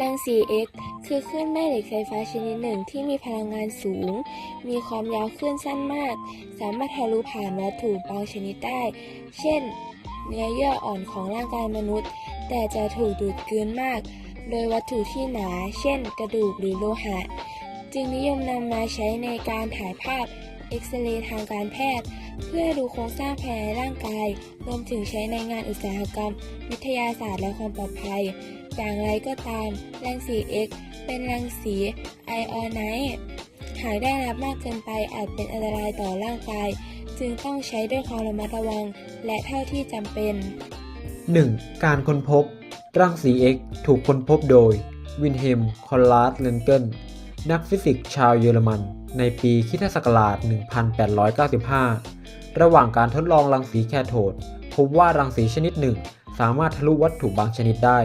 รังสี X คือคลื่นแม่เหล็กไฟฟ้าชนิดหนึ่งที่มีพลังงานสูง มีความยาวคลื่นสั้นมาก สามารถทะลุผ่านวัตถุบางชนิดได้ เช่น เนื้อเยื่ออ่อนของร่างกายมนุษย์ แต่จะถูกดูดกลืนมาก โดยวัตถุที่หนา เช่น กระดูกหรือโลหะ จึงนิยมนำมาใช้ในการถ่ายภาพเอ็กซเรย์ทางการแพทย์ เพื่อดูโครงสร้างภายในร่างกาย รวมถึงใช้ในงานอุตสาหกรรม วิทยาศาสตร์และความปลอดภัย อย่างไรก็ตามรังสี X เป็นรังสีไอออนไนท์หากได้รับมากเกินไปอาจเป็นอันตรายต่อร่างกาย จึงต้องใช้ด้วยความระมัดระวังและเท่าที่จำเป็น 1. การค้นพบ รังสี X ถูกค้นพบโดย วินเฮม คอลลาร์ดเลนเกนนักฟิสิกส์ชาวเยอรมัน ในปีคิศักราช 1895 ระหว่างการทดลองรังสีแคโทด พบว่ารังสีชนิดหนึ่ง สามารถทะลุวัตถุบางชนิดได้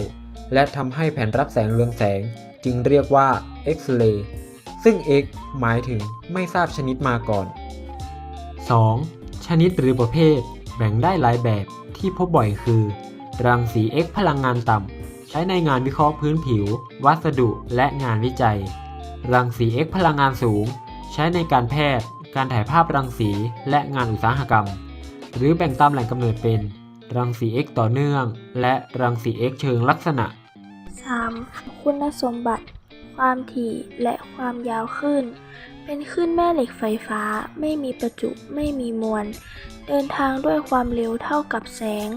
และทำให้แผ่นรับแสงเรืองแสง จึงเรียกว่าเอ็กซเรย์ซึ่ง X หมายถึงไม่ทราบชนิดมาก่อน 2. ชนิดหรือประเภท แบ่งได้หลายแบบที่พบบ่อยคือ รังสี X พลังงานต่ำ ใช้ในงานวิเคราะห์พื้นผิว วัสดุและงานวิจัย รังสี X พลังงานสูง ใช้ในการแพทย์ การถ่ายภาพรังสีและงานอุตสาหกรรม หรือแบ่งตามแหล่งกำเนิดเป็น รังสี X ต่อเนื่อง และรังสี X เชิงลักษณะ 3. คุณสมบัติ ความถี่และความยาวคลื่นเป็นคลื่นแม่เหล็กไฟฟ้า ไม่มีประจุ ไม่มีมวล เดินทางด้วยความเร็วเท่ากับแสง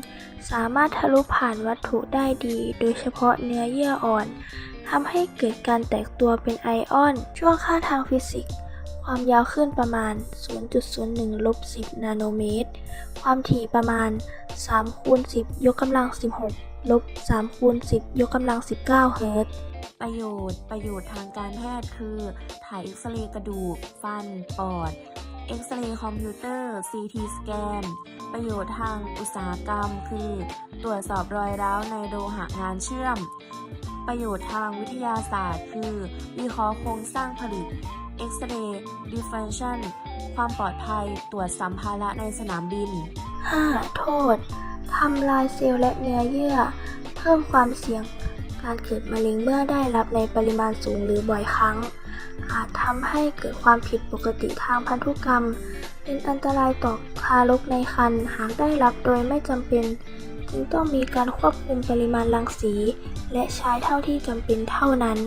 สามารถทะลุผ่านวัตถุได้ดี โดยเฉพาะเนื้อเยื่ออ่อน ทำให้เกิดการแตกตัวเป็นไอออน ช่วงค่าทางฟิสิกส์ความยาวคลื่นประมาณ 0.01ลบ10 นาโนเมตร ความถี่ประมาณ 3คูณ10 ยกกำลัง 16 ลบ3คูณ10 ยกกำลัง 19 เฮิรตซ์ประโยชน์ ประโยชน์ทางการแพทย์คือ ถ่ายเอ็กซเรย์กระดูก ฟัน ปอด เอ็กซเรย์คอมพิวเตอร์ ซีทีสแกน ประโยชน์ทางอุตสาหกรรมคือ ตรวจสอบรอยร้าวในโลหะงานเชื่อม ประโยชน์ทางวิทยาศาสตร์ คือ วิเคราะห์โครงสร้างผลิต เอ็กซเรย์ดิฟเฟนชันความปลอดภัยตรวจสัมภาระในสนามบิน 5. โทษทำลายเซลล์และเนื้อเยื่อ เพิ่มความเสี่ยง การเกิดมะเร็งเมื่อได้รับในปริมาณสูงหรือบ่อยครั้ง อาจทำให้เกิดความผิดปกติทางพันธุกรรม เป็นอันตรายต่อทารกในครรภ์หากได้รับโดยไม่จำเป็น จึงต้องมีการควบคุมปริมาณรังสี และใช้เท่าที่จำเป็นเท่านั้น